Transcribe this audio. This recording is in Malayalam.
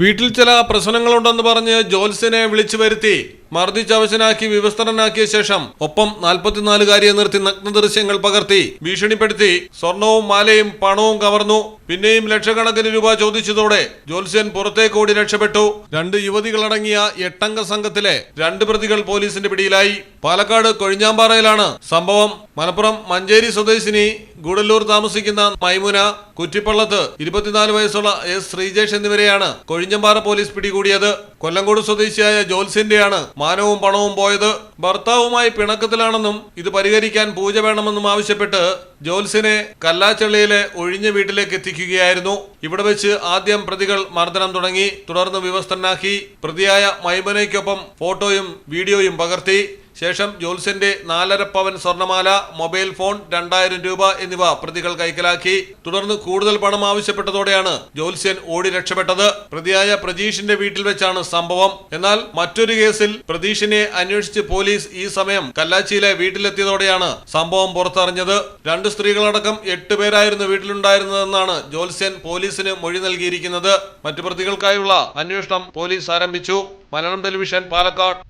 വീട്ടിൽ ചില പ്രശ്നങ്ങളുണ്ടെന്ന് പറഞ്ഞ് ജോത്സ്യനെ വിളിച്ചു വരുത്തി മർദ്ദിച്ചവശനാക്കി വിവസ്ത്രനാക്കിയ ശേഷം ഒപ്പം നാൽപ്പത്തിനാലുകാരിയെ നിർത്തി നഗ്ന ദൃശ്യങ്ങൾ പകർത്തി ഭീഷണിപ്പെടുത്തി സ്വർണവും മാലയും പണവും കവർന്നു. പിന്നെയും ലക്ഷക്കണക്കിന് രൂപ ചോദിച്ചതോടെ ജോത്സ്യൻ പുറത്തേക്ക് ഓടി രക്ഷപ്പെട്ടു. രണ്ട് യുവതികളടങ്ങിയ എട്ടംഗ സംഘത്തിലെ രണ്ട് പ്രതികൾ പോലീസിന്റെ പിടിയിലായി. പാലക്കാട് കൊഴിഞ്ഞാമ്പാറയിലാണ് സംഭവം. മലപ്പുറം മഞ്ചേരി സ്വദേശിനി ഗൂഡല്ലൂർ താമസിക്കുന്ന മൈമുന കുറ്റിപ്പള്ളത്ത് ഇരുപത്തിനാല് വയസ്സുള്ള എസ് ശ്രീജേഷ് എന്നിവരെയാണ് കൊഴിഞ്ഞമ്പാറ പോലീസ് പിടികൂടിയത്. കൊല്ലങ്കോട് സ്വദേശിയായ ജോത്സ്യന്റെയാണ് മാനവും പണവും പോയത്. ഭർത്താവുമായി പിണക്കത്തിലാണെന്നും ഇത് പരിഹരിക്കാൻ പൂജ വേണമെന്നും ആവശ്യപ്പെട്ട് ജോൽസിനെ കല്ലാച്ചള്ളിയിലെ ഒഴിഞ്ഞ വീട്ടിലേക്ക് എത്തിക്കുകയായിരുന്നു. ഇവിടെ വെച്ച് ആദ്യം പ്രതികൾ മർദ്ദനം തുടങ്ങി. തുടർന്ന് വിവസ്ഥനാക്കി പ്രതിയായ മൈമനയ്ക്കൊപ്പം ഫോട്ടോയും വീഡിയോയും പകർത്തി. ശേഷം ജോത്സ്യന്റെ നാലര പവൻ സ്വർണമാല മൊബൈൽ ഫോൺ രണ്ടായിരം രൂപ എന്നിവ പ്രതികൾ കൈക്കലാക്കി. തുടർന്ന് കൂടുതൽ പണം ആവശ്യപ്പെട്ടതോടെയാണ് ജോത്സ്യൻ ഓടി രക്ഷപ്പെട്ടത്. പ്രതിയായ പ്രജീഷിന്റെ വീട്ടിൽ വെച്ചാണ് സംഭവം. എന്നാൽ മറ്റൊരു കേസിൽ പ്രതീഷിനെ അന്വേഷിച്ച് പോലീസ് ഈ സമയം കല്ലാച്ചിയിലെ വീട്ടിലെത്തിയതോടെയാണ് സംഭവം പുറത്തറിഞ്ഞത്. രണ്ട് സ്ത്രീകളടക്കം എട്ട് പേരായിരുന്നു വീട്ടിലുണ്ടായിരുന്നതെന്നാണ് ജോത്സ്യൻ പോലീസിന് മൊഴി നൽകിയിരിക്കുന്നത്. മറ്റു പ്രതികൾക്കായുള്ള അന്വേഷണം പോലീസ് ആരംഭിച്ചു. മലയാളം ടെലിവിഷൻ പാലക്കാട്.